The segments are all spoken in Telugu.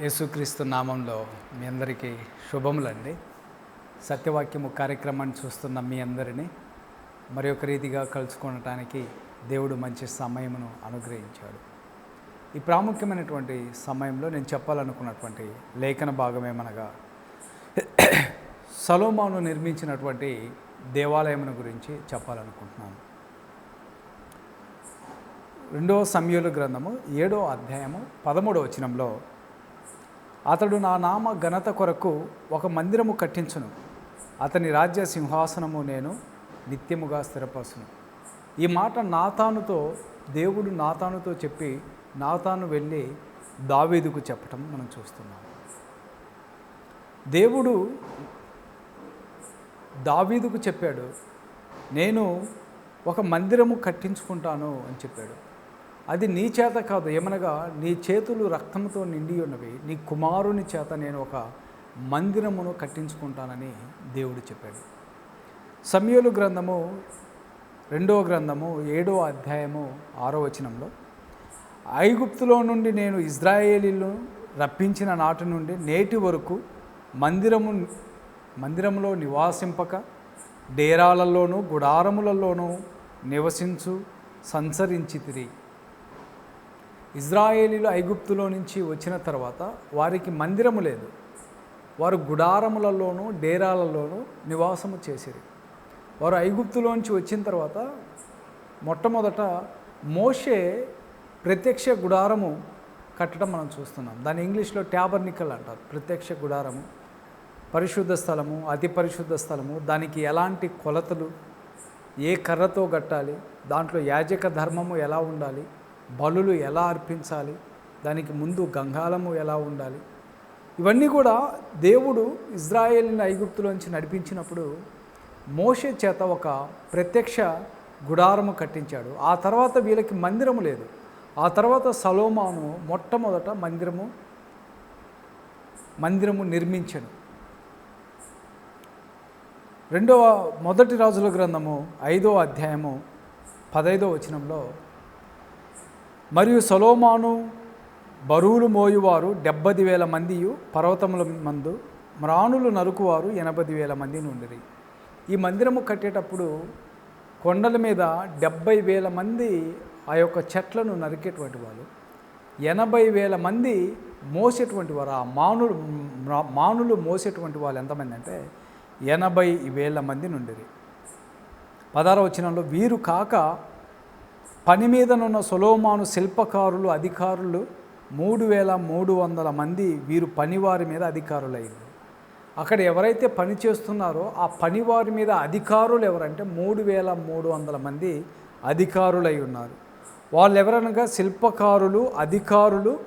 యేసుక్రీస్తు నామంలో మీ అందరికీ శుభములండి. సత్యవాక్యము కార్యక్రమాన్ని చూస్తున్న మీ అందరినీ మరి ఒక రీతిగా కలుసుకోవటానికి దేవుడు మంచి సమయమును అనుగ్రహించాడు. ఈ ప్రాముఖ్యమైనటువంటి సమయంలో నేను చెప్పాలనుకున్నటువంటి లేఖన భాగం ఏమనగా సలోమాను నిర్మించినటువంటి దేవాలయమును గురించి చెప్పాలనుకుంటున్నాను. రెండవ సమయుల గ్రంథము ఏడో అధ్యాయము పదమూడవ వచనంలో అతడు నా నామ ఘనత కొరకు ఒక మందిరము కట్టించును. అతని రాజ్య సింహాసనము నేను నిత్యముగా స్థిరపరచును. ఈ మాట నాతానుతో దేవుడు నాతానుతో చెప్పి నాతాను వెళ్ళి దావీదుకు చెప్పటం మనం చూస్తున్నాం. దేవుడు దావీదుకు చెప్పాడు నేను ఒక మందిరము కట్టించుకుంటాను అని చెప్పాడు. అది నీ చేత కాదు ఏమనగా నీ చేతులు రక్తంతో నిండి ఉన్నవి నీ కుమారుని చేత నేను ఒక మందిరమును కట్టించుకుంటానని దేవుడు చెప్పాడు. సమయలు గ్రంథము రెండవ గ్రంథము ఏడో అధ్యాయము ఆరో వచనంలో ఐగుప్తులో నుండి నేను ఇజ్రాయేలీలు రప్పించిన నాటి నుండి నేటి వరకు మందిరము మందిరంలో నివాసింపక డేరాలలోనూ గుడారములలోనూ నివసించు సంచరించితిరి. ఇజ్రాయేలీలు ఐగుప్తులో నుంచి వచ్చిన తర్వాత వారికి మందిరము లేదు. వారు గుడారములలోనూ డేరాలలోనూ నివాసము చేసిరి. వారు ఐగుప్తులోంచి వచ్చిన తర్వాత మొట్టమొదట మోషే ప్రత్యక్ష గుడారము కట్టడం మనం చూస్తున్నాం. దాని ఇంగ్లీష్లో ట్యాబర్నికల్ అంటారు. ప్రత్యక్ష గుడారము పరిశుద్ధ స్థలము అతి పరిశుద్ధ స్థలము దానికి ఎలాంటి కొలతలు ఏ కర్రతో కట్టాలి దాంట్లో యాజక ధర్మము ఎలా ఉండాలి బలులు ఎలా అర్పించాలి? దానికి ముందు గంగాలము ఎలా ఉండాలి? ఇవన్నీ కూడా దేవుడు ఇజ్రాయేల్ని ఐగుప్తులోంచి నడిపించినప్పుడు మోషే చేత ఒక ప్రత్యక్ష గుడారము కట్టించాడు. ఆ తర్వాత వీళ్ళకి మందిరము లేదు. ఆ తర్వాత సలోమాను మొట్టమొదట మందిరము మందిరము నిర్మించను రెండవ మొదటి రాజుల గ్రంథము ఐదో అధ్యాయము పదైదో వచనంలో మరియు సొలోమాను బరువులు మోయువారు డెబ్బది వేల మందియు పర్వతముల మందు మ్రాణులు నరుకువారు ఎనభై వేల మంది నుండిరి ఈ మందిరము కట్టేటప్పుడు కొండల మీద డెబ్బై వేల మంది ఆ యొక్క చెట్లను నరికేటువంటి వాళ్ళు ఎనభై వేల మంది మోసేటువంటి వారు ఆ మానులు మానులు మోసేటువంటి వాళ్ళు ఎంతమంది అంటే ఎనభై వేల మంది నుండిరి పదార వచ్చినంలో వీరు కాక పని మీదనున్న సొలోమాను శిల్పకారులు అధికారులు మూడు వేల మూడు వందల మంది వీరు పనివారి మీద అధికారులయ్యారు. అక్కడ ఎవరైతే పని చేస్తున్నారో ఆ పనివారి మీద అధికారులు ఎవరంటే మూడు వేల మూడు వందల మంది అధికారులై ఉన్నారు. వాళ్ళు ఎవరనగా శిల్పకారులు అధికారులు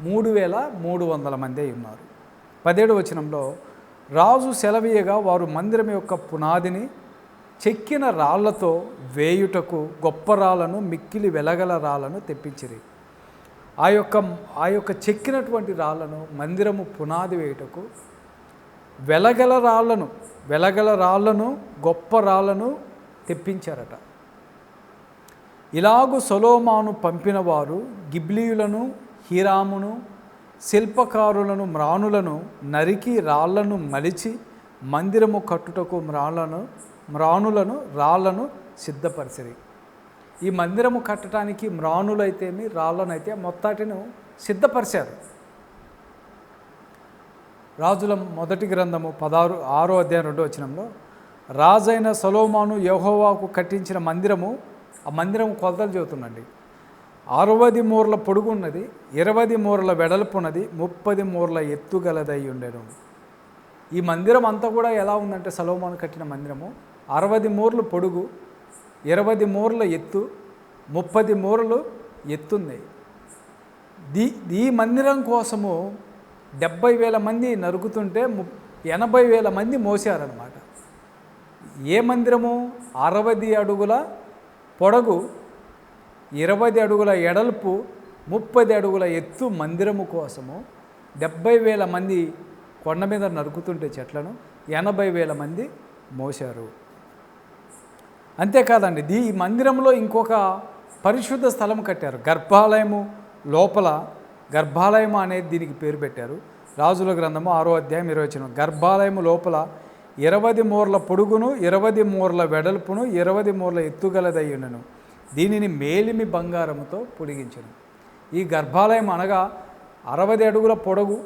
మూడు వేల మూడు వందల మంది అయి ఉన్నారు. పదిహేడు వచనంలో రాజు సెలవీయగా వారు మందిరం యొక్క పునాదిని చెక్కిన రాళ్ళతో వేయుటకు గొప్ప రాళ్ళను మిక్కిలి వెలగల రాళ్ళను తెప్పించిరి. ఆ యొక్క ఆ యొక్క చెక్కినటువంటి రాళ్ళను మందిరము పునాది వేయుటకు వెలగల రాళ్ళను వెలగల రాళ్ళను గొప్ప రాళ్ళను తెప్పించారట. ఇలాగు సొలోమాను పంపినవారు గిబ్లీయులను హీరామును శిల్పకారులను మ్రాణులను నరికి రాళ్ళను మలిచి మందిరము కట్టుటకు మ్రాళ్ళను మ్రాణులను రాళ్ళను సిద్ధపరిచిరి ఈ మందిరము కట్టడానికి మ్రానులైతేమి రాళ్ళనైతే మొత్తాటిను సిద్ధపరిచారు రాజుల మొదటి గ్రంథము పదహారు ఆరో అధ్యాయం రెండో వచనంలో రాజైన సొలోమాను యహోవాకు కట్టించిన మందిరము ఆ మందిరం కొలతలు చెబుతుందండి అరవది మూరల పొడుగు ఉన్నది ఇరవది మూరల వెడల్పు ఉన్నది ముప్పది మూరల ఎత్తుగలదై ఉండెను. ఈ మందిరం అంతా కూడా ఎలా ఉందంటే సలోమాను కట్టిన మందిరము అరవది మూరలు పొడుగు ఇరవై మూరల ఎత్తు ముప్పది మూరలు ఎత్తుంది దీ ఈ మందిరం కోసము డెబ్బై వేల మంది నరుకుతుంటే ము ఎనభై వేల మంది మోసారనమాట ఏ మందిరము? అరవది అడుగుల పొడగు ఇరవై అడుగుల ఎడల్పు ముప్పది అడుగుల ఎత్తు మందిరము కోసము డెబ్బై వేల మంది కొండ మీద నరుకుతుంటే చెట్లను ఎనభై వేల మంది మోశారు. అంతేకాదండి దీ ఈ మందిరంలో ఇంకొక పరిశుద్ధ స్థలం కట్టారు. గర్భాలయము లోపల గర్భాలయం అనేది దీనికి పేరు పెట్టారు. రాజుల గ్రంథము ఆరో అధ్యాయం ఇరవై వచ్చిన గర్భాలయము లోపల ఇరవై మూర్ల పొడుగును ఇరవై మూర్ల వెడల్పును ఇరవై మూర్ల ఎత్తుగలదయ్యునను దీనిని మేలిమి బంగారముతో పొడిగించను. ఈ గర్భాలయం అనగా అరవై అడుగుల పొడవు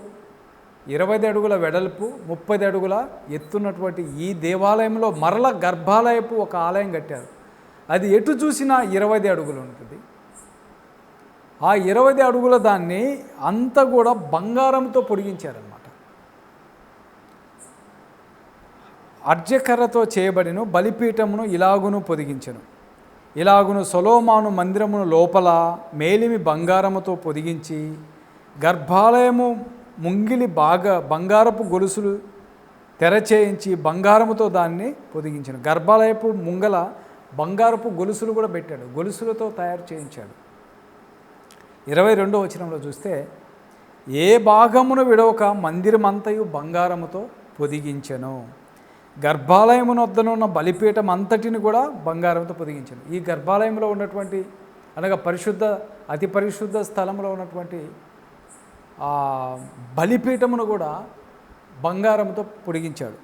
ఇరవై అడుగుల వెడల్పు ముప్పై అడుగుల ఎత్తున్నటువంటి ఈ దేవాలయంలో మరల గర్భాలయపు ఒక ఆలయం కట్టారు. అది ఎటు చూసినా ఇరవై అడుగులు ఉంటుంది. ఆ ఇరవై అడుగుల దాన్ని అంతా కూడా బంగారంతో పొడిగించారనమాట అర్జకర్రతో చేయబడిన బలిపీఠమును ఇలాగును పొదిగించను. ఇలాగును సొలోమాను మందిరమును లోపల మేలిమి బంగారముతో పొదిగించి గర్భాలయము ముంగిలి బాగా బంగారపు గొలుసులు తెరచేయించి బంగారముతో దాన్ని పొదిగించాను గర్భాలయపు ముంగల బంగారపు గొలుసులు కూడా పెట్టాడు. గొలుసులతో తయారు చేయించాడు. ఇరవై రెండో వచనంలో చూస్తే ఏ భాగమును విడవక మందిరమంతయు బంగారముతో పొదిగించను. గర్భాలయమునొద్దనున్న బలిపీఠం అంతటిని కూడా బంగారంతో పొదిగించను. ఈ గర్భాలయంలో ఉన్నటువంటి అనగా పరిశుద్ధ అతి పరిశుద్ధ స్థలంలో ఉన్నటువంటి ఆ బలిపీఠమును కూడా బంగారంతో పొడిగించాడు.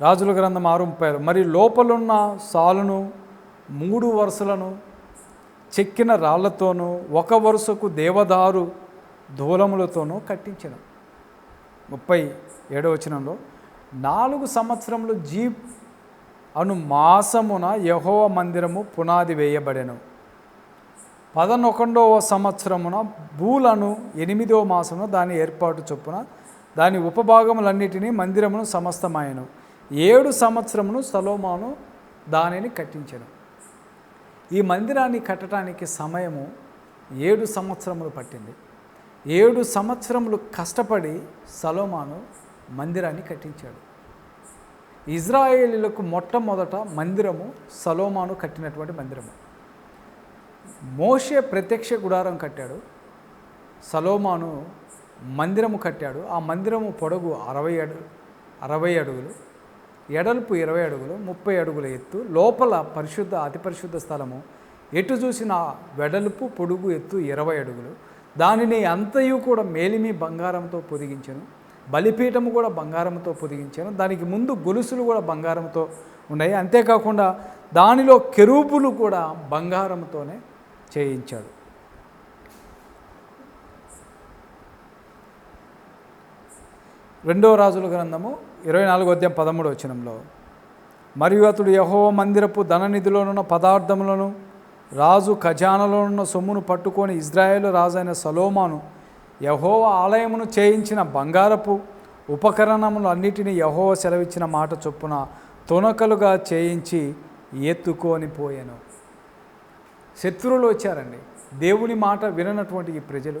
రాజుల గ్రంథం ఆరు ముప్పై మరి లోపలున్న సాలును మూడు వరుసలను చెక్కిన రాళ్ళతోనూ ఒక వరుసకు దేవదారు దూలములతోనూ కట్టించను ముప్పై ఏడవ వచనంలో నాలుగు సంవత్సరములు జీప్ అను మాసమున యహోవ మందిరము పునాది వేయబడెను. పదనొకండవ సంవత్సరమున భూలను ఎనిమిదవ మాసమున దాని ఏర్పాటు చొప్పున దాని ఉపభాగములన్నిటినీ మందిరమును సమస్తమాయను. ఏడు సంవత్సరమును సలోమాను దానిని కట్టించను. ఈ మందిరాన్ని కట్టడానికి సమయము ఏడు సంవత్సరములు పట్టింది. ఏడు సంవత్సరములు కష్టపడి సలోమాను మందిరాన్ని కట్టించాడు. ఇజ్రాయేలీలకు మొట్టమొదట మందిరము సలోమాను కట్టినటువంటి మందిరము. మోషే ప్రత్యక్ష గుడారం కట్టాడు. సలోమాను మందిరము కట్టాడు. ఆ మందిరము పొడవు అరవై అడు అరవై అడుగులు ఎడల్పు ఇరవై అడుగులు ముప్పై అడుగుల ఎత్తు లోపల పరిశుద్ధ అతి పరిశుద్ధ స్థలము. ఎటు చూసిన వెడల్పు పొడుగు ఎత్తు ఇరవై అడుగులు. దానిని అంతయు కూడా మేలిమి బంగారంతో పొదిగించాను. బలిపీఠము కూడా బంగారంతో పొదిగించాను. దానికి ముందు గొలుసులు కూడా బంగారంతో ఉన్నాయి. అంతేకాకుండా దానిలో కెరూపులు కూడా బంగారంతోనే చేయించాడు. రెండవ రాజుల గ్రంథము ఇరవై నాలుగో అధ్యాయం పదమూడు వచనంలో మరియు అతడు యహో మందిరపు ధననిధిలోనున్న పదార్థములను రాజు ఖజానలోనున్న సొమ్మును పట్టుకొని ఇజ్రాయేల్ రాజైన సలోమాను యహోవ ఆలయమును చేయించిన బంగారపు ఉపకరణములు అన్నిటినీ యహోవ సెలవిచ్చిన మాట చొప్పున తునకలుగా చేయించి ఎత్తుకొని పోయాను. శత్రువులు వచ్చారండి. దేవుని మాట విననటువంటి ఈ ప్రజలు.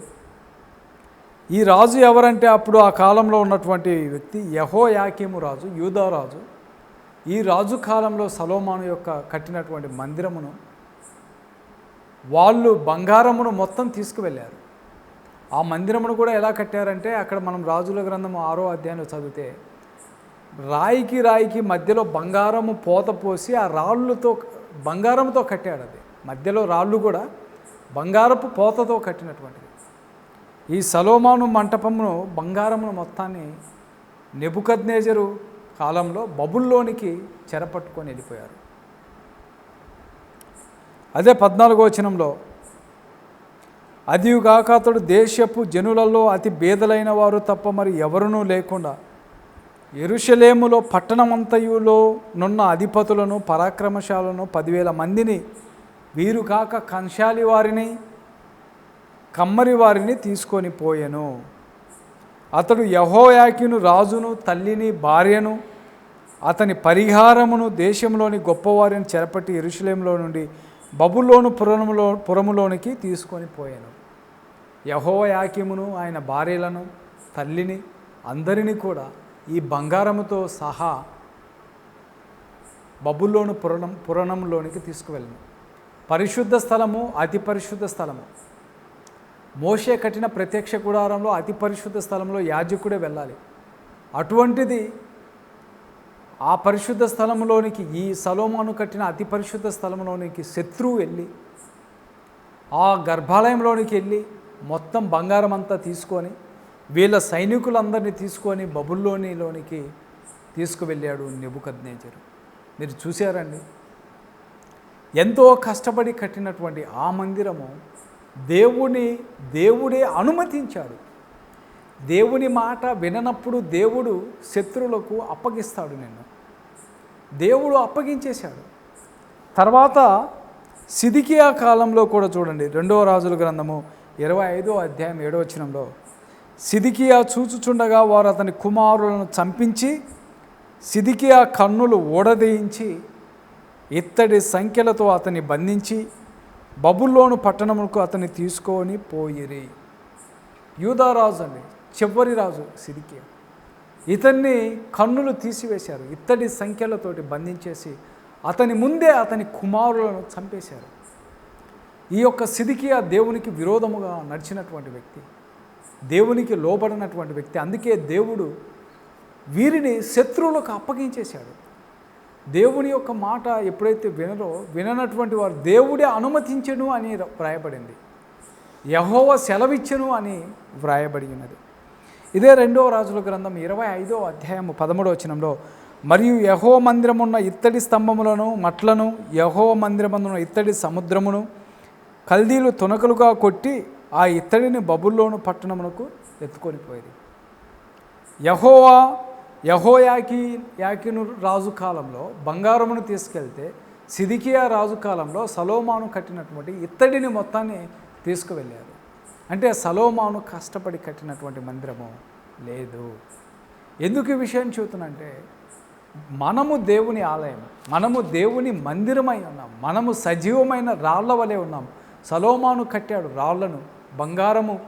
ఈ రాజు ఎవరంటే అప్పుడు ఆ కాలంలో ఉన్నటువంటి వ్యక్తి యహో యాకీము రాజు యూదా రాజు. ఈ రాజు కాలంలో సలోమాను యొక్క కట్టినటువంటి మందిరమును వాళ్ళు బంగారమును మొత్తం తీసుకువెళ్ళారు. ఆ మందిరమును కూడా ఎలా కట్టారంటే అక్కడ మనం రాజుల గ్రంథం ఆరో అధ్యాయంలో చదివితే రాయికి రాయికి మధ్యలో బంగారము పోత పోసి ఆ రాళ్ళతో బంగారంతో కట్టాడు అది మధ్యలో రాళ్ళు కూడా బంగారపు పోతతో కట్టినటువంటిది. ఈ సలోమాను మంటపమును బంగారమును మొత్తాన్ని నెబుకద్నేజరు కాలంలో బబుల్లోనికి చెరపట్టుకొని వెళ్ళిపోయారు. అదే పద్నాలుగో వచనంలో అదియుగాక అతడు దేశపు జనులలో అతి బేదలైన వారు తప్ప మరి ఎవరునూ లేకుండా ఎరుషలేములో పట్టణమంతయులో నున్న అధిపతులను పరాక్రమశాలను పదివేల మందిని వీరు కాక కంశాలి వారిని కమ్మరి వారిని తీసుకొని పోయెను. అతడు యహోయాకిను రాజును తల్లిని భార్యను అతని పరిహారమును దేశంలోని గొప్పవారిని చెరపట్టి ఎరుషలేంలో నుండి బబులోను పురములో పురములోనికి తీసుకొని పోయాను. యహోయాకిమును ఆయన భార్యలను తల్లిని అందరినీ కూడా ఈ బంగారముతో సహా బబుల్లోను పురణం పురణంలోనికి తీసుకువెళ్ళను. పరిశుద్ధ స్థలము అతి పరిశుద్ధ స్థలము. మోషే కట్టిన ప్రత్యక్ష గుడారంలో అతి పరిశుద్ధ స్థలంలో యాజకుడే వెళ్ళాలి. అటువంటిది ఆ పరిశుద్ధ స్థలంలోనికి ఈ సలోమాను కట్టిన అతి పరిశుద్ధ స్థలంలోనికి శత్రువు వెళ్ళి ఆ గర్భాలయంలోనికి వెళ్ళి మొత్తం బంగారం అంతా తీసుకొని వీళ్ళ సైనికులందరినీ తీసుకొని బబుల్లోనిలోనికి తీసుకువెళ్ళాడు నెబుకద్నేజరు. మీరు చూశారండి? ఎంతో కష్టపడి కట్టినటువంటి ఆ మందిరము దేవుని దేవుడే అనుమతించాడు. దేవుని మాట విననప్పుడు దేవుడు శత్రువులకు అప్పగిస్తాడు నిన్ను. దేవుడు అప్పగించేశాడు. తర్వాత సిదికియా కాలంలో కూడా చూడండి రెండవ రాజుల గ్రంథము ఇరవై ఐదో అధ్యాయం ఏడో వచనంలో సిదికియా చూచుచుండగా వారు అతని కుమారులను చంపించి సిదికియా కన్నులు ఓడదీయించి ఇత్తడి సంఖ్యలతో అతన్ని బంధించి బబుల్లోను పట్టణములకు అతన్ని తీసుకొని పోయిరి. యూదారాజు అండి చివరి రాజు సిదికియా. ఇతన్ని కన్నులు తీసివేశారు ఇత్తడి సంఖ్యలతోటి బంధించేసి అతని ముందే అతని కుమారులను చంపేశారు. ఈ యొక్క సిదికియా దేవునికి విరోధముగా నడిచినటువంటి వ్యక్తి దేవునికి లోబడినటువంటి వ్యక్తి అందుకే దేవుడు వీరిని శత్రువులకు అప్పగించేశాడు. దేవుని యొక్క మాట ఎప్పుడైతే వినరో విననటువంటి వారు దేవుడే అనుమతించను అని వ్రాయబడింది. యహోవ సెలవిచ్చను అని వ్రాయబడి ఉన్నది. ఇదే రెండవ రాజుల గ్రంథం ఇరవై ఐదో అధ్యాయము పదమూడవ వచనంలో మరియు యహో మందిరమున్న ఇత్తడి స్తంభములను మట్లను యహో మందిరమున్న ఇత్తడి సముద్రమును కల్దీలు తునకలుగా కొట్టి ఆ ఇత్తడిని బబుల్లోను పట్టణమునకు ఎత్తుకొని పోయేది. యహోవా యహోయాకి యాకిను రాజు కాలంలో బంగారమును తీసుకెళ్తే సిదికియా రాజు కాలంలో సలోమాను కట్టినటువంటి ఇత్తడిని మొత్తాన్ని తీసుకువెళ్ళారు. అంటే సలోమాను కష్టపడి కట్టినటువంటి మందిరము లేదు. ఎందుకు ఈ విషయం చెబుతున్నంటే మనము దేవుని ఆలయం మనము దేవుని మందిరమై ఉన్నాం మనము సజీవమైన రాళ్ళ వలె ఉన్నాం. సలోమాను కట్టాడు రాళ్ళను బంగారము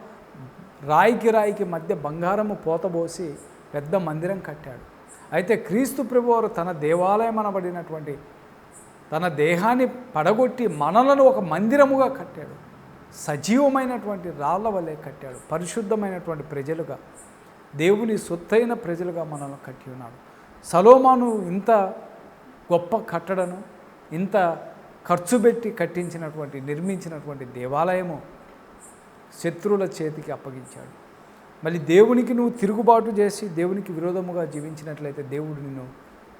రాయికి రాయికి మధ్య బంగారము పోతబోసి పెద్ద మందిరం కట్టాడు. అయితే క్రీస్తు ప్రభువారు తన దేవాలయం అనబడినటువంటి తన దేహాన్ని పడగొట్టి మనలను ఒక మందిరముగా కట్టాడు. సజీవమైనటువంటి రాళ్ళ వలె కట్టాడు. పరిశుద్ధమైనటువంటి ప్రజలుగా దేవుని సొత్తైన ప్రజలుగా మనల్ని కట్టి ఉన్నాడు. సలోమాను ఇంత గొప్ప కట్టడను ఇంత ఖర్చు పెట్టి కట్టించినటువంటి నిర్మించినటువంటి దేవాలయము శత్రువుల చేతికి అప్పగించాడు. మళ్ళీ దేవునికి నువ్వు తిరుగుబాటు చేసి దేవునికి విరోధముగా జీవించినట్లయితే దేవుడు నిన్ను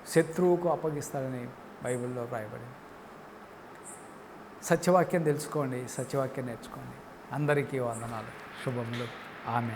శత్రువుకు అప్పగిస్తాడని బైబిల్లో రాయబడింది సత్యవాక్యం తెలుసుకోండి సత్యవాక్యం నేర్చుకోండి. అందరికీ వందనాలు. శుభములు. ఆమె